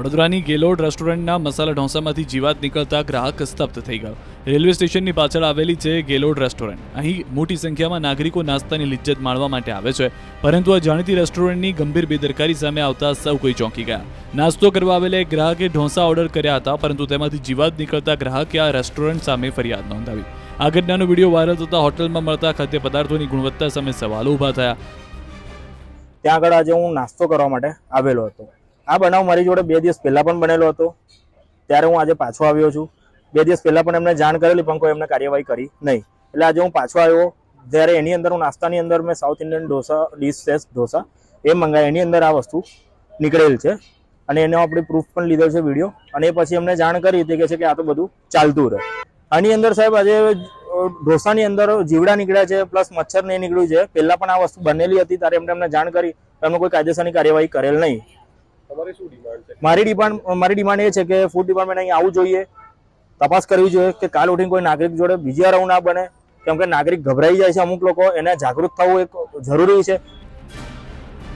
વડોદરાની ગેલોડ રેસ્ટોરન્ટના મસાલા ઢોસામાંથી જીવાત નીકળતા ગ્રાહક સ્તબ્ધ થઈ ગયો. રેલવે સ્ટેશનની પાછળ આવેલી છે ગેલોડ રેસ્ટોરન્ટ. અહીં મોટી સંખ્યામાં નાગરિકો નાસ્તાની લિજ્જત માણવા માટે આવે છે, પરંતુ આ જાણીતી રેસ્ટોરન્ટની ગંભીર બેદરકારી સામે આવતા સૌ કોઈ ચોંકી ગયા. નાસ્તો કરવા આવેલા એક ગ્રાહકે ઢોસા ઓર્ડર કર્યા હતા, પરંતુ તેમાંથી જીવાત નીકળતા ગ્રાહકે આ રેસ્ટોરન્ટ સામે ફરિયાદ નોંધાવી. આ ઘટનાનો વીડિયો વાયરલ થતા હોટલમાં મળતા ખાદ્ય પદાર્થોની ગુણવત્તા સામે સવાલો ઊભા થયા. ત્યાં આગળ આજે હું નાસ્તો કરવા માટે આવેલો હતો. આ બનાવ મારી જોડે બે દિવસ પહેલા પણ બનેલો હતો. ત્યારે હું આજે પાછો આવ્યો છું. બે દિવસ પહેલા પણ એમને જાણ કરેલી, પણ કોઈ એમને કાર્યવાહી કરી નહીં. એટલે આજે હું પાછો આવ્યો. જ્યારે એની અંદર હું નાસ્તાની અંદર મેં સાઉથ ઇન્ડિયન ઢોસા ડીશ છે, ઢોસા, એ મંગાવી એની અંદર આ વસ્તુ નીકળેલ છે. અને એનો આપણે પ્રૂફ પણ લીધો છે વીડિયો અને એ પછી એમને જાણ કરી તે કે છે કે આ તો બધું ચાલતું રહે. આની અંદર સાહેબ આજે ઢોસાની અંદર જીવડા નીકળ્યા છે પ્લસ મચ્છર નહીં નીકળ્યું છે. પહેલાં પણ આ વસ્તુ બનેલી હતી, ત્યારે એમને એમને જાણ કરી. એમને કોઈ કાયદેસરની કાર્યવાહી કરેલ નહીં. તમારી શું ડિમાન્ડ છે મારી ડિમાન્ડ મારી ડિમાન્ડ એ છે કે ફૂડ ડિપાર્ટમેન્ટ અહીં આવવું જોઈએ તપાસ કરવી જોઈએ કે કાલ ઉઠીને કોઈ નાગરિક જોડે બીજી વાર આવું ના બને કેમ કે નાગરિક ગભરાઈ જાય છે અમુક લોકો એને જાગૃત થવું એક જરૂરી છે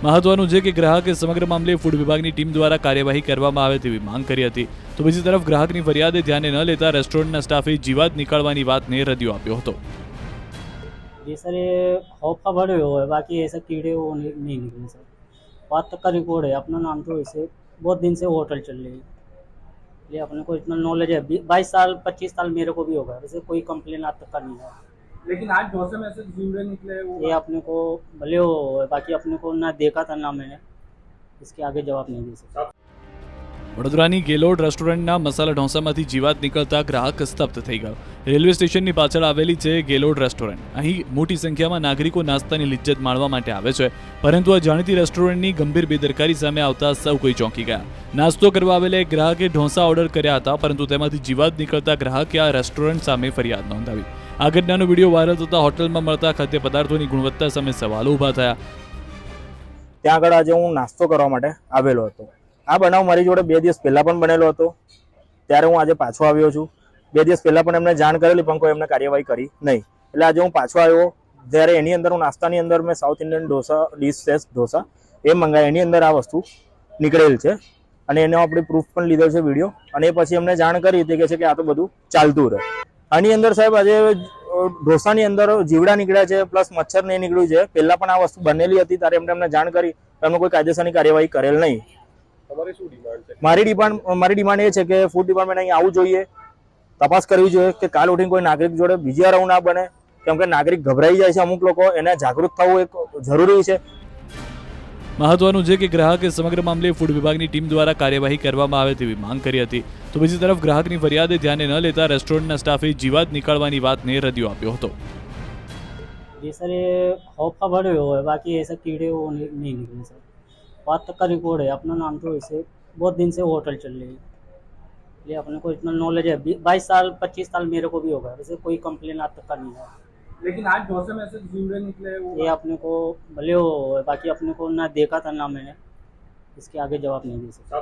મહત્વનું છે કે ગ્રાહકે સમગ્ર મામલે ફૂડ વિભાગની ટીમ દ્વારા કાર્યવાહી કરવામાં આવે તેવી માંગ કરી હતી તો બીજી તરફ ગ્રાહકની ફરિયાદે ધ્યાને ન લેતા રેસ્ટોરન્ટના સ્ટાફે જીવાત નીકળવાની વાતને રદિયો આપ્યો હતો जी सर ये खौफ का बड़े हुए है बाकी ऐसा कीड़े वो नहीं, नहीं निकले सर बात तक का रिकॉर्ड है अपना नाम तो इसे बहुत दिन से होटल चल रही है। ये अपने को इतना नॉलेज है बाईस साल पच्चीस साल मेरे को भी होगा वैसे कोई कंप्लेन आज तक का नहीं है। लेकिन आज डोसे में से जीवड़े निकले ये अपने को भले हो बाकी अपने को ना देखा था ना मैंने इसके आगे जवाब नहीं दे सकता। વડોદરાની ગેલોડ રેસ્ટોરન્ટના મસાલા ઢોસામાંથી જીવાત નીકળતા ગ્રાહક સ્તબ્ધ થઈ ગયો. રેલવે સ્ટેશનની પાછળ આવેલી છે ગેલોડ રેસ્ટોરન્ટ. અહીં મોટી સંખ્યામાં નાગરિકો નાસ્તાની લિજ્જત માણવા માટે આવે છે, પરંતુ આ જાણીતી રેસ્ટોરન્ટની ગંભીર બેદરકારી સામે આવતા સૌ કોઈ ચોંકી ગયા. નાસ્તો કરવા આવેલા એક ગ્રાહકે ઢોસા ઓર્ડર કર્યા હતા, પરંતુ તેમાંથી જીવાત નીકળતા ગ્રાહકે આ રેસ્ટોરન્ટ સામે ફરિયાદ નોંધાવી. આ ઘટનાનો વીડિયો વાયરલ થતા હોટલમાં મળતા ખાદ્ય પદાર્થોની ગુણવત્તા સામે સવાલો ઊભા થયા. ત્યાં આગળ આજે હું નાસ્તો કરવા માટે આવેલો હતો. આ બનાવ મારી જોડે બે દિવસ પહેલા પણ બનેલો હતો. ત્યારે હું આજે પાછો આવ્યો છું. બે દિવસ પહેલા પણ એમને જાણ કરેલી, પણ કોઈ એમને કાર્યવાહી કરી નહીં. એટલે આજે હું પાછો આવ્યો. જ્યારે એની અંદર હું નાસ્તાની અંદર મેં સાઉથ ઇન્ડિયન ઢોસા ડીશ સેસ ઢોસા, એ મંગાવી. એની અંદર આ વસ્તુ નીકળેલ છે. અને એનો આપણે પ્રૂફ પણ લીધો છે વીડિયો અને પછી એમને જાણ કરી હતી કે છે કે આ તો બધું ચાલતું રહે. આની અંદર સાહેબ આજે ઢોસાની અંદર જીવડા નીકળ્યા છે પ્લસ મચ્છર નહીં નીકળ્યું છે. પહેલાં પણ આ વસ્તુ બનેલી હતી, ત્યારે એમને એમને જાણ કરી. એમને કોઈ કાયદેસરની કાર્યવાહી કરેલ નહીં. તમારી શું ડિમાન્ડ છે મારી ડિમાન્ડ મારી ડિમાન્ડ એ છે કે ફૂડ ડિપાર્ટમેન્ટ અહીં આવવું જોઈએ તપાસ કરવી જોઈએ કે કાલ ઉઠીને કોઈ નાગરિક જોડે બીજી વાર આવું ના બને કેમ કે નાગરિક ગભરાઈ જાય છે અમુક લોકો એને જાગૃત થવું એક જરૂરી છે મહત્વનું છે કે ગ્રાહકે સમગ્ર મામલે ફૂડ વિભાગની ટીમ દ્વારા કાર્યવાહી કરવામાં આવે તેવી માંગ કરી હતી તો બીજી તરફ ગ્રાહકની ફરિયાદે ધ્યાને ન લેતા રેસ્ટોરન્ટના સ્ટાફે જીવાત નીકળવાની વાતને રદિયો આપ્યો હતો जी सर ये खौफ का बड़े हुए है बाकी ऐसा कीड़े वो नहीं, नहीं निकले सर बात तक का रिकॉर्ड है अपना नाम तो इसे बहुत दिन से होटल चल रही है। ये अपने को इतना नॉलेज है बाईस साल पच्चीस साल मेरे को भी होगा वैसे कोई कंप्लेन आज तक का नहीं है। लेकिन आज में से जीवड़े निकले वो ये अपने को भले हो बाकी अपने को ना देखा था ना मैंने इसके आगे जवाब नहीं दे सकता।